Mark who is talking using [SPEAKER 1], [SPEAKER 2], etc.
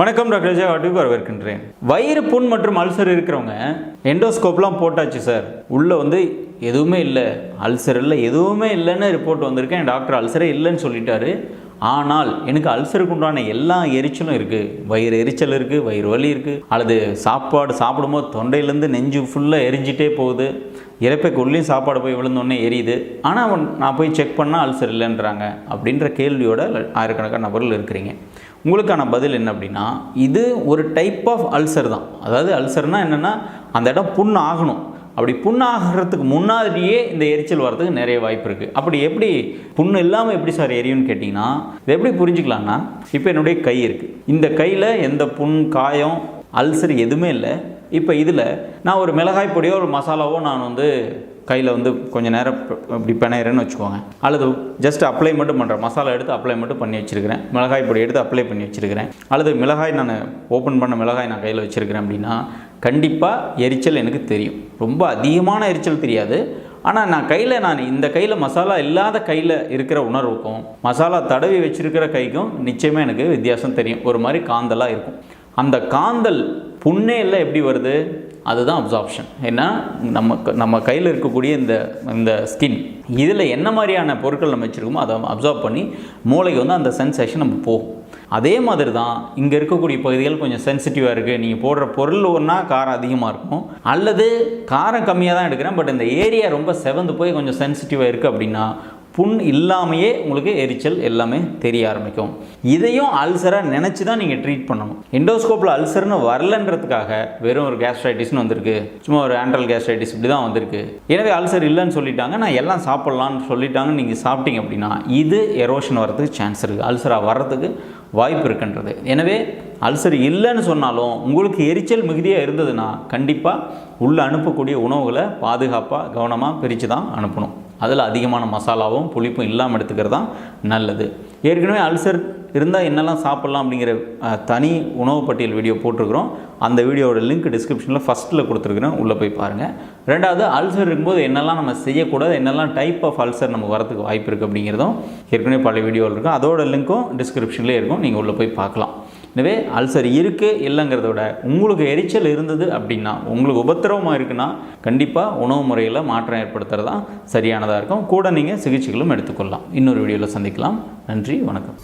[SPEAKER 1] வணக்கம் டாக்டர் விஜய் வாட்டுக்கு வரவேற்கின்றேன். வயிறு புண் மற்றும் அல்சர் இருக்கிறவங்க எண்டோஸ்கோப்லாம் போட்டாச்சு சார். உள்ளே வந்து எதுவுமே இல்லை. அல்சர் இல்லை எதுவுமே இல்லைன்னு ரிப்போர்ட் வந்திருக்கேன் டாக்டர் அல்சரே இல்லைன்னு சொல்லிட்டாரு. ஆனால் எனக்கு அல்சருக்கு உண்டான எல்லா எரிச்சலும் இருக்குது வயிறு எரிச்சல் இருக்குது வயிறு வலி இருக்குது அல்லது சாப்பாடு சாப்பிடும்போது தொண்டையிலேருந்து நெஞ்சு ஃபுல்லாக எரிஞ்சிட்டே போகுது. இறப்பைக்கு உள்ளேயும் சாப்பாடு போய் விழுந்தோடனே எரியுது. ஆனால் அவன் நான் போய் செக் பண்ணால் அல்சர் இல்லைன்றாங்க. அப்படின்ற கேள்வியோட ஆயிரக்கணக்கான நபர்கள் இருக்கிறீங்க. உங்களுக்கான பதில் என்ன அப்படின்னா இது ஒரு டைப் ஆஃப் அல்சர் தான். அதாவது அல்சர்னால் என்னென்னா அந்த இடம் புண் ஆகணும் அப்படி புண்ணாகிறதுக்கு முன்னாடியே இந்த எரிச்சல் வர்றதுக்கு நிறைய வாய்ப்பு இருக்குது அப்படி எப்படி புண்ணு இல்லாமல் எப்படி சார் எரியும்னு கேட்டிங்கன்னா இதை எப்படி புரிஞ்சுக்கலான்னா இப்போ என்னுடைய கை இருக்குது இந்த கையில் எந்த புண் காயம் அல்சர் எதுவுமே இல்லை. இப்போ இதில் நான் ஒரு மிளகாய் பொடியோ ஒரு மசாலாவோ நான் வந்து கையில் வந்து கொஞ்சம் நேரம் இப்படி பிணையிறேன்னு வச்சுக்கோங்க. அல்லது ஜஸ்ட் அப்ளை மட்டும் பண்ணுறேன் மசாலா எடுத்து அப்ளை மட்டும் பண்ணி வச்சுருக்கிறேன். மிளகாய் பொடி எடுத்து அப்ளை பண்ணி வச்சுருக்கிறேன். அல்லது மிளகாய் நான் ஓப்பன் பண்ண மிளகாய் நான் கையில் வச்சுருக்கிறேன் அப்படின்னா கண்டிப்பாக எரிச்சல் எனக்கு தெரியும். ரொம்ப அதிகமான எரிச்சல் தெரியாது. ஆனால் நான் கையில் நான் இந்த கையில் மசாலா இல்லாத கையில் இருக்கிற உணர்வுக்கும் மசாலா தடவி வச்சிருக்கிற கைக்கும் நிச்சயமாக எனக்கு வித்தியாசம் தெரியும். ஒரு மாதிரி காந்தலாக இருக்கும். அந்த காந்தல் புண்ணே எப்படி வருது? அதுதான் அப்சார்ப்ஷன் ஏன்னா நம்ம க- நம்ம கையில் இருக்கக்கூடிய இந்த இந்த ஸ்கின் இதில் என்ன மாதிரியான பொருட்கள் நம்ம வச்சுருக்கோமோ அதை அப்சார்ப் பண்ணி மூளைக்கு வந்து அந்த சென்சேஷன் நம்ம போகும். அதே மாதிரி தான் இங்கே இருக்கக்கூடிய பகுதிகள் கொஞ்சம் சென்சிட்டிவாக இருக்குது நீங்கள் போடுற பொருள் ஒன்றா காரம் அதிகமாக இருக்கும். அல்லது காரம் கம்மியாக தான் எடுக்கிறேன் பட் இந்த ஏரியா ரொம்ப செவந்து போய் கொஞ்சம் சென்சிட்டிவாக இருக்குது அப்படின்னா புண் இல்லாமையே உங்களுக்கு எரிச்சல் எல்லாமே தெரிய ஆரம்பிக்கும். இதையும் அல்சராக நினச்சி தான் நீங்கள் ட்ரீட் பண்ணணும். எண்டோஸ்கோப்பில் அல்சர்னு வரலன்றதுக்காக வெறும் ஒரு கேஸ்ட்ரைட்டிஸ்னு வந்திருக்கு. சும்மா ஒரு ஆண்ட்ரல் கேஸ்ட்ரைட்டிஸ் இப்படி தான் வந்திருக்கு. எனவே அல்சர் இல்லைன்னு சொல்லிட்டாங்க. நான் எல்லாம் சாப்பிட்லான்னு சொல்லிட்டாங்க நீங்கள் சாப்பிட்டீங்க அப்படின்னா இது எரோஷன் வரதுக்கு சான்ஸ் இருக்குது அல்சராக வர்றதுக்கு வாய்ப்பு இருக்குன்றது. எனவே அல்சர் இல்லைன்னு சொன்னாலும் உங்களுக்கு எரிச்சல் மிகுதியாக இருந்ததுன்னா கண்டிப்பாக உள்ளே அனுப்பக்கூடிய உணவுகளை பாதுகாப்பாக கவனமாக பிரித்து தான் அனுப்பணும். அதில் அதிகமான மசாலாவும் புளிப்பும் இல்லாமல் எடுத்துக்கிறது தான் நல்லது. ஏற்கனவே அல்சர் இருந்தால் என்னெல்லாம் சாப்பிட்லாம் அப்படிங்கிற தனி உணவு பட்டியல் வீடியோ போட்டிருக்கிறோம். அந்த வீடியோட லிங்க் டிஸ்கிரிப்ஷனில் ஃபஸ்ட்டில் கொடுத்துருக்குறேன். உள்ளே போய் பாருங்கள் ரெண்டாவது அல்சர் இருக்கும்போது என்னெல்லாம் நம்ம செய்யக்கூடாது என்னெல்லாம் டைப் ஆஃப் அல்சர் நமக்கு வரதுக்கு வாய்ப்பு இருக்குது அப்படிங்கிறதும் ஏற்கனவே பல வீடியோவில் இருக்கும். அதோட லிங்க்கும் டிஸ்கிரிப்ஷன்லேயே இருக்கும். நீங்கள் உள்ளே போய் பார்க்கலாம். எனவே அல்சர் இருக்குது இல்லைங்கிறத விட உங்களுக்கு எரிச்சல் இருந்தது அப்படின்னா உங்களுக்கு உபத்திரவமாக இருக்குன்னா கண்டிப்பாக உணவு முறையில் மாற்றம் ஏற்படுத்துறது தான் சரியானதாக இருக்கும். கூட நீங்கள் சிகிச்சைகளும் எடுத்துக்கொள்ளலாம். இன்னொரு வீடியோவில் சந்திக்கலாம். நன்றி வணக்கம்.